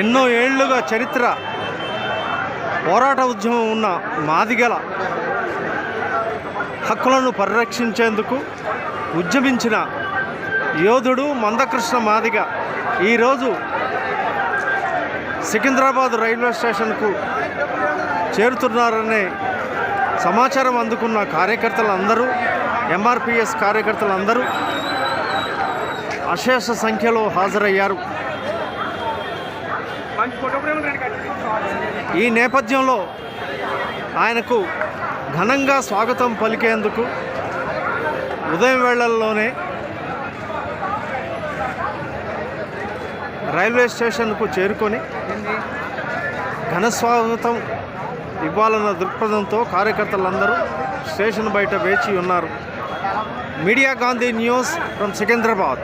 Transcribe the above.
ఎన్నో ఏళ్ళుగా చరిత్ర పోరాట ఉద్యమం ఉన్న మాదిగల హక్కులను పరిరక్షించేందుకు ఉద్యమించిన యోధుడు మందకృష్ణ మాదిగ. ఈరోజు సికింద్రాబాద్ రైల్వే స్టేషన్కు చేరుతున్నారనే సమాచారం అందుకున్న కార్యకర్తలందరూ ఎంఆర్పిఎస్ కార్యకర్తలందరూ అశేష సంఖ్యలో హాజరయ్యారు. ఈ నేపథ్యంలో ఆయనకు ఘనంగా స్వాగతం పలికేందుకు ఉదయం వేళల్లోనే రైల్వే స్టేషన్కు చేరుకొని ఘన స్వాగతం ఇవ్వాలన్న దృక్పథంతో కార్యకర్తలందరూ స్టేషన్ బయట వేచి ఉన్నారు. Media Gandhi news from Secunderabad.